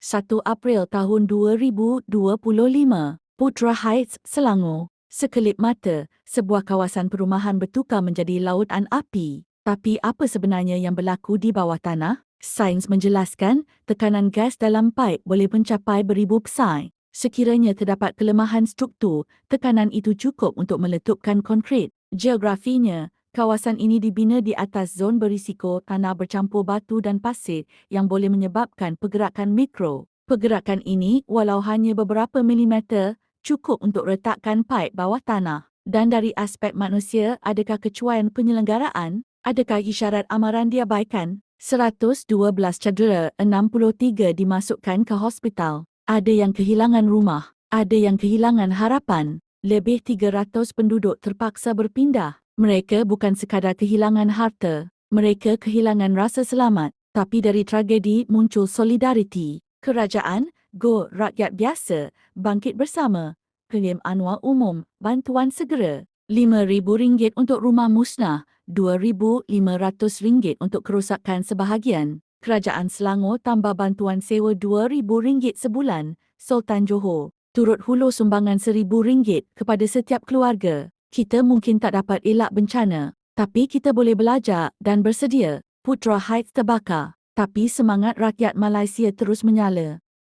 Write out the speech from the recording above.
1 April tahun 2025, Putra Heights, Selangor. Sekelip mata, sebuah kawasan perumahan bertukar menjadi lautan api. Tapi apa sebenarnya yang berlaku di bawah tanah? Sains menjelaskan, tekanan gas dalam paip boleh mencapai beribu psi. Sekiranya terdapat kelemahan struktur, tekanan itu cukup untuk meletupkan konkrit. Geografinya, kawasan ini dibina di atas zon berisiko tanah bercampur batu dan pasir yang boleh menyebabkan pergerakan mikro. Pergerakan ini, walau hanya beberapa milimeter, cukup untuk retakkan paip bawah tanah. Dan dari aspek manusia, adakah kecuaian penyelenggaraan? Adakah isyarat amaran diabaikan? 112 cedera, 63 dimasukkan ke hospital. Ada yang kehilangan rumah, ada yang kehilangan harapan. Lebih 300 penduduk terpaksa berpindah. Mereka bukan sekadar kehilangan harta, mereka kehilangan rasa selamat. Tapi dari tragedi muncul solidariti. Kerajaan, go rakyat biasa, bangkit bersama. Klaim anwar umum, bantuan segera. RM5,000 untuk rumah musnah, RM2,500 untuk kerosakan sebahagian. Kerajaan Selangor tambah bantuan sewa RM2,000 sebulan. Sultan Johor turut hulur sumbangan RM1,000 kepada setiap keluarga. Kita mungkin tak dapat elak bencana, tapi kita boleh belajar dan bersedia. Putra Heights terbakar, tapi semangat rakyat Malaysia terus menyala.